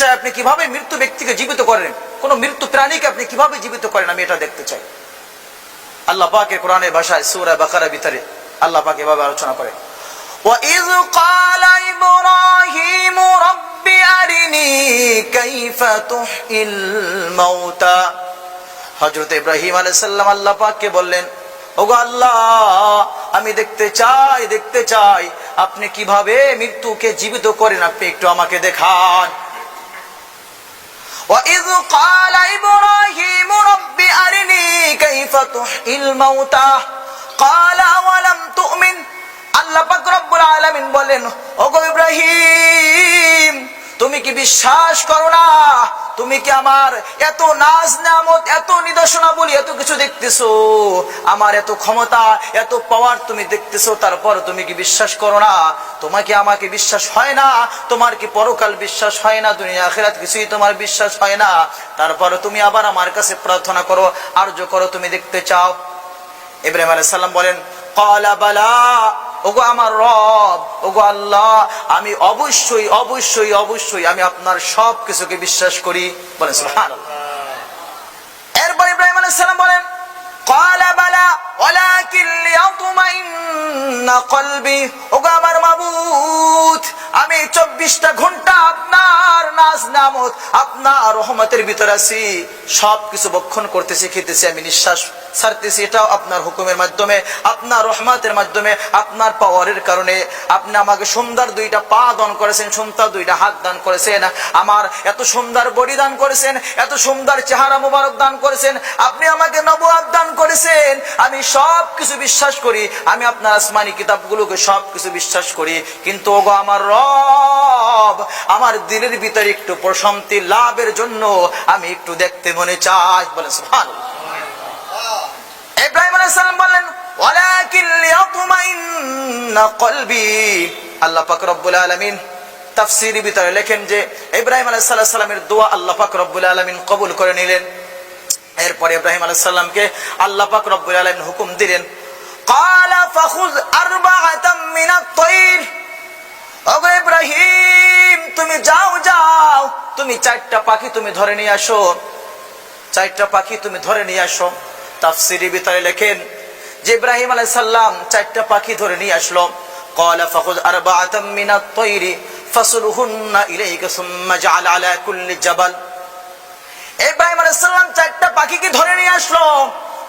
চাই আপনি কিভাবে মৃত্যু ব্যক্তিকে জীবিত করেন কোন মৃত্যু প্রাণীকে আপনি কিভাবে জীবিত করেন আমি এটা দেখতে চাই আল্লাহ পাকের কোরআনের ভাষায় সূরা বাকারা ভিতরে আল্লাহ পাক এভাবে আলোচনা করে وَإِذْ قَالَ إِبْرَاهِيمُ رَبِّ أَرِنِي كَيْفَ تُحْيِي الْمَوْتَى হযরত ইব্রাহিম আলাইহিস সালাম আল্লাহ পাককে বললেন ওগো আল্লাহ আমি দেখতে চাই দেখতে চাই আপনি কিভাবে মৃত্যুকে জীবিত করেন আপনি একটু আমাকে দেখান وإذ قال إبراهيم رب أرني كيف تحيي الموتى قال أولم تؤمن আল্লাহ পাক রব্বুল আলামিন বলেন ওগো ইব্রাহিম তুমি কি বিশ্বাস করো না? তুমি কি আমার এত নাজ নামত এত নিদর্শনা বলি এত কিছু দেখতেছো? আমার এত ক্ষমতা, এত পাওয়ার তুমি দেখতেছো, তারপর তুমি কি বিশ্বাস করো না? তোমাকে আমাকে বিশ্বাস হয় না? তোমার কি পরকাল বিশ্বাস হয় না? দুনিয়া আখেরাত কিছুই তোমার বিশ্বাস হয় না? তারপর তুমি আবার আমার কাছে প্রার্থনা করো আর্য করো তুমি দেখতে চাও। ইব্রাহিম আলাইহিস সালাম বলেন বালা ওগো আমার রব ওগো আল্লাহ আমি অবশ্যই অবশ্যই অবশ্যই আমি আপনার সব কিছুকে বিশ্বাস করি বলেন সুবহানাল্লাহ এরপর ইব্রাহিম আলাইহিস সালাম বলেন قال بلى ولكن ليطمئن قلبي ওগো আমার মাবুদ আমি চব্বিশটা ঘণ্টা আপনার নাজ নামত আপনার রহমতের ভিতর আছি। সব কিছু বক্ষণ করতেছি, খেতেছি, আমি নিঃশ্বাস ছাড়তেছি। এটাও আপনার হুকুমের মাধ্যমে, আপনার রহমতের মাধ্যমে, আপনার পাওয়ারের কারণে। আপনি আমাকে সুন্দর দুইটা পা দান করেছেন, সুন্দর দুইটা হাত দান করেছেন। আমার এত সুন্দর বডি দান করেছেন, এত সুন্দর চেহারা মুবারক দান করেছেন। আপনি আমাকে নবুয়াদ দান করেছেন। আমি সব কিছু বিশ্বাস করি। আমি আপনার আসমানি কিতাবগুলোকে সব কিছু বিশ্বাস করি। কিন্তু ওগো আমার রব আমার দিলের ভিতরে একটু প্রশান্তি লাভের জন্য আমি একটু দেখতে মনে চাই বলে সুবহানাল্লাহ ইব্রাহিম আলাইহিস সালাম বললেন ওয়ালাকিন লিয়াতমাইন্না কলবি আল্লাহ পাক রব্বুল আলামিন তাফসীর ভিতরে লেখেন যে ইব্রাহিম আলাইহিস সালামের দোয়া আল্লাহ পাক রব্বুল আলামিন কবুল করে নিলেন এরপরে ইব্রাহিম আলাইহিস সালামকে আল্লাহ পাক রব্বুল আলামিন হুকুম দিলেন قال فخذ أربعة من الطير তুমি চারটা পাখি তুমি ধরে নিয়ে আসো। চারটা পাখি তুমি ধরে নিয়ে আসো। তাফসিরি ভিতরে লেখেন, যে ইব্রাহিম আলাই সাল্লাম চারটা পাখি ধরে নিয়ে আসলো। কলা ফখুদ আর বা আতমিনা তৈরি, ফাসুলুহুন্না ইলাইকা সুম্মা জাআল আলা কুল্লি জাবাল। ইব্রাহিম আলাইহিস সাল্লাম চারটা পাখিকে ধরে নিয়ে আসলো।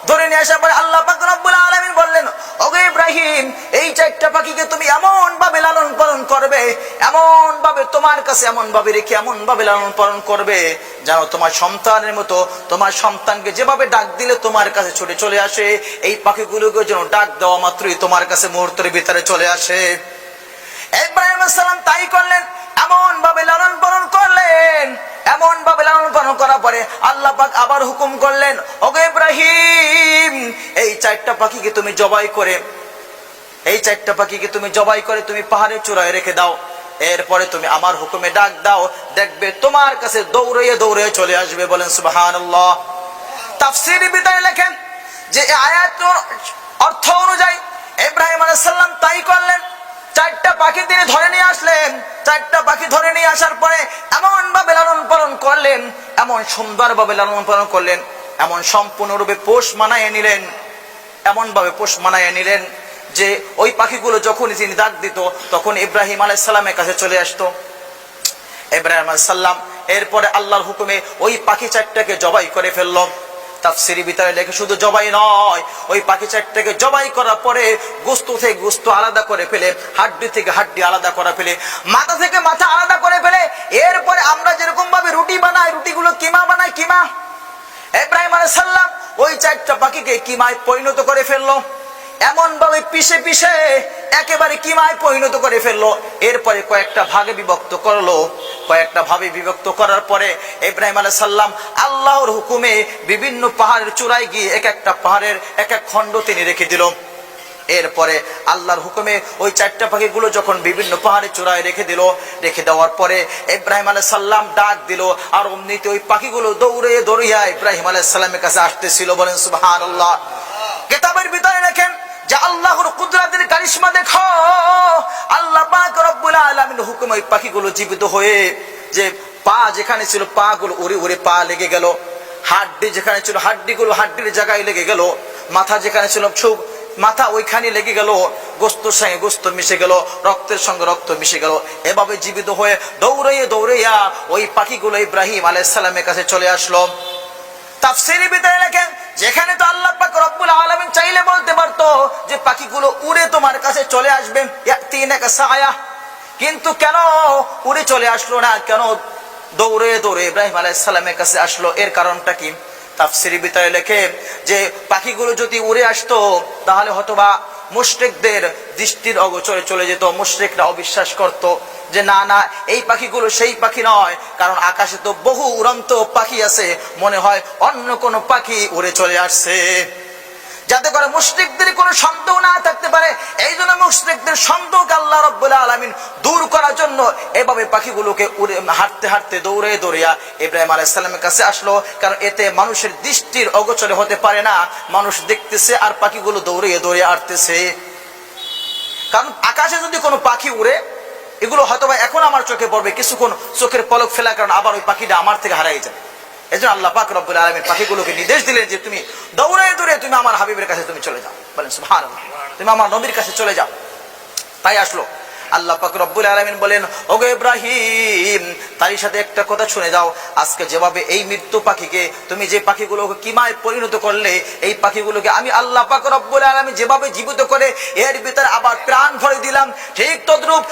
ধরে নিয়ে আসার পরে আল্লাহ পাক রব্বুল আলামিন বললেন, ওগো ইব্রাহিম, এই চারটা পাখিকে তুমি এমন ভাবে লালন পালন করবে এমন ভাবে তোমার কাছে এমন ভাবে রেখে এমন ভাবে লালন পালন করবে যেন তোমার সন্তানের মতো, তোমার সন্তানকে যেভাবে ডাক দিলে তোমার কাছে ছুটে চলে আসে, এই পাখিগুলোকে যেন ডাক দেওয়া মাত্রই তোমার কাছে মুহূর্তের ভিতরে চলে আসে। ইব্রাহিম সালাম তাই করলেন, এমন ভাবে লালন পালন করলেন, এমন ভাবে লালন পালন করার পরে আল্লাহ পাক আবার হুকুম করলেন ইব্রাহিম, এই চারটা পাখিকে তুমি জবাই করে, এই চারটা পাখিকে তুমি জবাই করে তুমি পাহাড়ের চূড়ায় রেখে দাও, এরপরে তুমি আমার হুকুমে ডাক দাও, দেখবে তোমার কাছে দৌড়িয়ে দৌড়িয়ে চলে আসবে। বলেন, সুবহানাল্লাহ। তাফসীর বিদায় লেখেন যে এই আয়াতের অর্থ অনুযায়ী ইব্রাহিম আলাইহিস সালাম তাই পাখি তিনি ধরে নিয়ে আসলেন। চারটা পাখি ধরে নিয়ে আসার পরে এমন ভাবে লালন পালন করলেন, এমন সুন্দর ভাবে লালন পালন করলেন, এমন সম্পূর্ণরূপে পোষ মানায় নিলেন, এমন ভাবে পোষ মানায় নিলেন যে ওই পাখিগুলো যখন তিনি ডাক দিত, তখন ইব্রাহিম আলাইসাল্লামের কাছে চলে আসতো। ইব্রাহিম সাল্লাম এরপরে আল্লাহর হুকুমে ওই পাখি চারটাকে জবাই করে ফেলল। তাফসিরি ভিতরে লেখে, শুধু জবাই নয়, ওই পাখি চারটাকে জবাই করার পরে গোস্ত থেকে গোস্ত আলাদা করে ফেলে, হাড্ডি থেকে হাড্ডি আলাদা করা ফেলে, মাথা থেকে মাথা আলাদা করে ফেলে, এরপরে আমরা যেরকম ভাবে রুটি বানাই, রুটিগুলো কিমা বানাই, কিমা? এব্রাহিম আলাইহিস সালাম ওই চারটা পাখিকে কিমায় পরিণত করে ফেলল। এমন ভাবে পিষে পিষে একেবারে কিমায় পরিণত করে ফেলল। এরপরে কয়েকটা ভাগে বিভক্ত করল। কয়েকটা ভাবে বিভক্ত করার পরে ইব্রাহিম আলাইহিস সালাম আল্লাহর হুকুমে বিভিন্ন পাহাড়ের চূড়ায় গিয়ে এক একটা পাহাড়ের এক এক খণ্ড তিনি রেখে দিল। এরপরে আল্লাহর হুকুমে ওই চারটা পাখিগুলো যখন বিভিন্ন পাহাড়ে চূড়ায় রেখে দিল, রেখে দেওয়ার পরে ইব্রাহিম আলাহ সাল্লাম ডাক দিল। আর অমনিতে ওই পাখিগুলো দৌড়ে দৌড়িয়া ইব্রাহিম আলাহ সাল্লামের কাছে আসতেছিল, বলেন সুবাহান আল্লাহ কেতাবের ভিতরে আলামিন হুকুম ওই পাখিগুলো জীবিত হয়ে যে পা যেখানে ছিল পা গুলো উড়ে উড়ে পা লেগে গেল। হাড্ডি যেখানে ছিল হাড্ডি গুলো হাড্ডির জায়গায় লেগে গেল। মাথা যেখানে ছিল ছুপ মাথা ওইখানে লেগে গেল। গোস্তর সঙ্গে গোস্ত মিশে গেল, রক্তের সঙ্গে রক্ত মিশে গেল। এভাবে জীবিত হয়ে দৌড়াইয়ে দৌড়াইয়া ওই পাখিগুলো ইব্রাহিম আলাইসাল্লামের কাছে চলে আসলো। তাফসিরি বিদায় লেখেন যেখানে তো আল্লাহ পাক রব্বুল আলামিন চাইলে বলতে পারতো যে পাখিগুলো উড়ে তোমার কাছে চলে আসবে। ইয়াতিনাকা সায়া। কিন্তু কেন উড়ে চলে আসলো না? কেন দৌড়ে দৌড়ে ইব্রাহিম আলাইহিস সালামের কাছে আসলো? এর কারণটা কি? তাফসিরি বিতায় লেখে যে, পাখিগুলো যদি উড়ে আসতো, তাহলে হয়তোবা মুশরিকদের দৃষ্টির অগোচরে চলে যেত, মুশরিকরা অবিশ্বাস করত যে, না না, এই পাখিগুলো সেই পাখি নয়, কারণ আকাশে তো বহু উড়ন্ত পাখি আছে, মনে হয় অন্য কোনো পাখি উড়ে চলে আসছে। যাতে করে মুশরিকদের কোনো সন্দেহ না থাকতে পারে। এই জন্য মুশরিকদের সন্দেহকে আল্লাহ রব্বুল আলমিন দূর করার জন্য এভাবে পাখিগুলোকে উড়ে হাঁটতে হাঁটতে দৌড়ে দৌড়িয়া ইব্রাহিম আলাইসাল্লামের কাছে আসলো। কারণ এতে মানুষের দৃষ্টির অগোচরে হতে পারে না। মানুষ দেখতেছে আর পাখিগুলো দৌড়িয়ে দৌড়িয়ে আটতেছে কারণ আকাশে যদি কোনো পাখি উড়ে, এগুলো হয়তোবা এখন আমার চোখে পড়বে, কিছুক্ষণ চোখের পলক ফেলার কারণ আবার ওই পাখিটা আমার থেকে হারাই যাবে এই জন্য আল্লাহ পাক রব্বুল আলমীর পাখিগুলোকে নির্দেশ দিলেন যে তুমি দৌড়ে দৌড়ে তুমি আমার হাবিবের কাছে তুমি চলে যাও। বলেন সুহান তুমি আমার নবীর কাছে চলে যাও। তাই আসলো। আল্লাহ পাক রব্বুল আলমিন বলেন, ওগো ইব্রাহিম, তারই সাথে একটা কথা শুনে যাও। আজকে যেভাবে এই মৃত্যু পাখিকে তুমি যে পাখিগুলোকে কিমায় পরিণত করলে, এই পাখিগুলোকে আমি আল্লাহ পাক রব্বুল আলমিন যেভাবে জীবিত করে, এর ভিতরে আবার প্রাণ ভরে দিলাম। ঠিক তদ্রুপ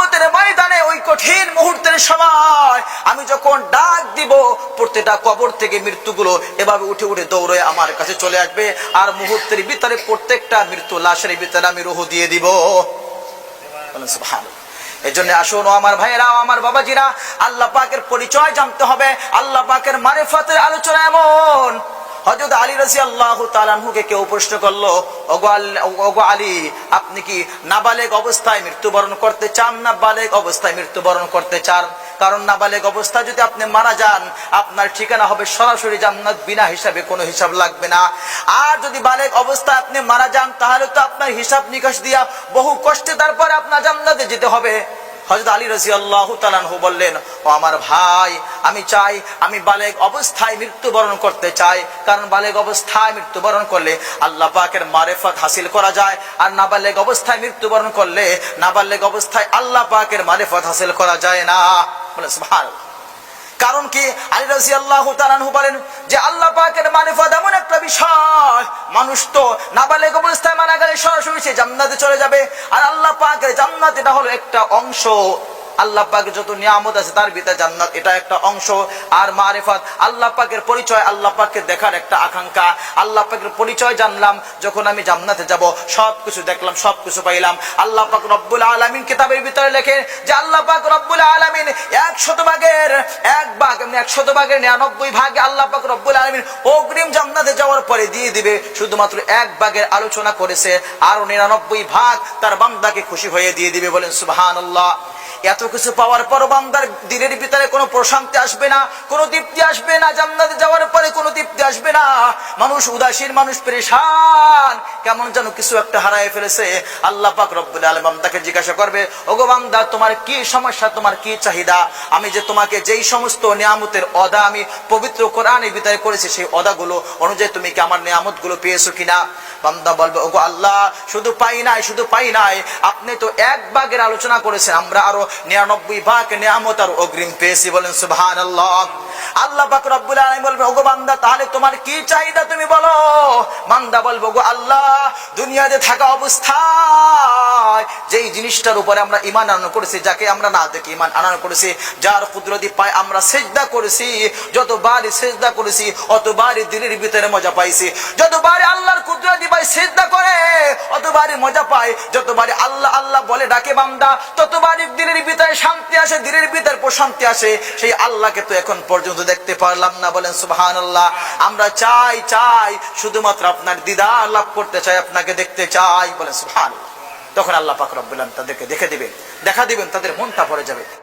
ওই কঠিন মুহূর্তের সময় আমি যখন ডাক দিব প্রত্যেকটা কবর থেকে মৃত্যুগুলো এভাবে উঠে উঠে দৌড়ে আমার কাছে চলে আসবে। আর মুহূর্তের ভিতরে প্রত্যেকটা মৃত্যু লাশের ভিতরে আমি রুহু দিয়ে দিব। সুবহানাল্লাহ। এই জন্য আসুন আমার ভাইয়েরা আমার বাবাজিরা, আল্লাহ পাকের পরিচয় জানতে হবে। আল্লাহ পাকের মারেফাতের আলোচনা এমন। হজরত আলী রাজি আল্লাহ তালানহুকে কেউ প্রশ্ন করল, ওগো আলী আপনি কি নাবালেগ অবস্থায় মৃত্যুবরণ করতে চান? না বালেগ অবস্থায় মৃত্যুবরণ করতে চান? কারণ নাবালেগ অবস্থায় যদি আপনি মারা যান, আপনার ঠিকানা হবে সরাসরি জান্নাত বিনা হিসাবে, কোনো হিসাব লাগবে না। আর যদি বালেগ অবস্থায় আপনি মারা যান, তাহলে তো আপনার হিসাব নিকাশ দিয়া বহু কষ্টে তারপরে আপনার জান্নাতে যেতে হবে। হজরত আলী রাজি আল্লাহ তালানহু বললেন, ও আমার ভাই, আমি চাই, আমি বালেক অবস্থায় মৃত্যুবরণ করতে চাই। কারণ বালেগ অবস্থায় মৃত্যুবরণ করলে আল্লাহ পাকের মারেফত হাসিল করা যায়। আর নাবালেগ অবস্থায় মৃত্যুবরণ করলে নাবালেগ অবস্থায় আল্লাহ পাকের মারেফত হাসিল করা যায় না। বলে সুবহানাল্লাহ। কারণ কি? আলী রাজি আল্লাহ তালানহু বলেন যে আল্লাহ পাকের মারিফত এমন একটা বিষয়। মানুষ তো নাবালেগ অবস্থায় মানা গেলে সরাসরি সে জান্নাতে চলে যাবে। আর আল্লাহ পাকের জান্নাত এটা হলো একটা অংশ। আল্লাহ পাকের যত নিয়ামত আছে তার ভিতরে জান্নাত, এটা একটা অংশ। আর মারিফত, আল্লাহ পাকের পরিচয়, আল্লাহ পাককে দেখার একটা আকাঙ্ক্ষা। আল্লাহ পাকের পরিচয় জানলাম, যখন আমি জান্নাতে যাব সব কিছু দেখলাম সব কিছু পাইলাম। আল্লাহ পাক রব্বুল আলামিন কিতাবের ভিতরে লেখে যে আল্লাহ পাক রব্বুল আলামিন এক শতভাগের এক ভাগ এমনি এক শতভাগের নিরানব্বই ভাগে আল্লাহ পাক রব্বুল আলামিন অগ্রিম জান্নাতে যাওয়ার পরে দিয়ে দিবে। শুধুমাত্র এক ভাগের আলোচনা করেছে, আরও নিরানব্বই ভাগ তার বান্দাকে খুশি হয়ে দিয়ে দিবে বলেন, সুবহানাল্লাহ। এত কিছু পাওয়ার পর বান্দার দিনের ভিতরে কোনো প্রশান্তি আসবে না, কোনো তৃপ্তি আসবে না, জান্নাতে যাওয়ার পরে কোনো তৃপ্তি আসবে না। মানুষ উদাসীন, মানুষ পরেশান, কেমন যেন কিছু একটা হারায় ফেলেছে। আল্লাহ পাক রব্বুল আলম বান্দাকে জিজ্ঞাসা করবে, ওগো বান্দা, তোমার কি সমস্যা, তোমার কি চাহিদা? আমি যে তোমাকে যেই সমস্ত নিয়ামতের অদা আমি পবিত্র কোরআনের ভিতরে করেছি, সেই অদাগুলো অনুযায়ী তুমি কি আমার নিয়ামতগুলো পেয়েছ কিনা? বান্দা বলবে, ওগো আল্লাহ, শুধু পাই নাই, শুধু পাই নাই। আপনি তো এক বাগের আলোচনা করেছেন, আমরা আরও নিরানব্বই ভাগ নিয়ামত আর অগ্রিম পেয়েছি বলেন সুবহান আল্লাহ পাক রব্বুল আলামিন বলবে, ওগো বান্দা, তাহলে তোমার কি চাহিদা তুমি বলো? বান্দা বলব গো আল্লাহ, দুনিয়াতে থাকা অবস্থায় যেই জিনিসটার উপরে আমরা ইমান আনয়ন করেছি, যাকে আমরা না দেখি ইমান আনয়ন করেছি, যার কুদরতি পায় আমরা সেজদা করেছি, যতবারই সেজদা করেছি, অতবারই দিলের ভিতরে মজা পাইছি। যতবারই আল্লাহর কুদরতি পাই সেজদা করে, অতবারই মজা পায় যতবারই আল্লাহ আল্লাহ বলে ডাকে বান্দা, ততবারই দিলের ভিতরে শান্তি আসে, দিলের ভিতরে প্রশান্তি আসে। সেই আল্লাহকে তো এখন পর্যন্ত দেখতে পারলাম না। বলেন সুবহান আল্লাহ আমরা চাই চাই, শুধুমাত্র আপনার দিদার লাভ করতে চাই, আপনাকে দেখতে চাই। বলেন সুহান তখন আল্লাহ পাক রব্বুল্লাহ তাদেরকে দেখে দিবেন। দেখা দিবেন, তাদের মনটা পড়ে যাবে।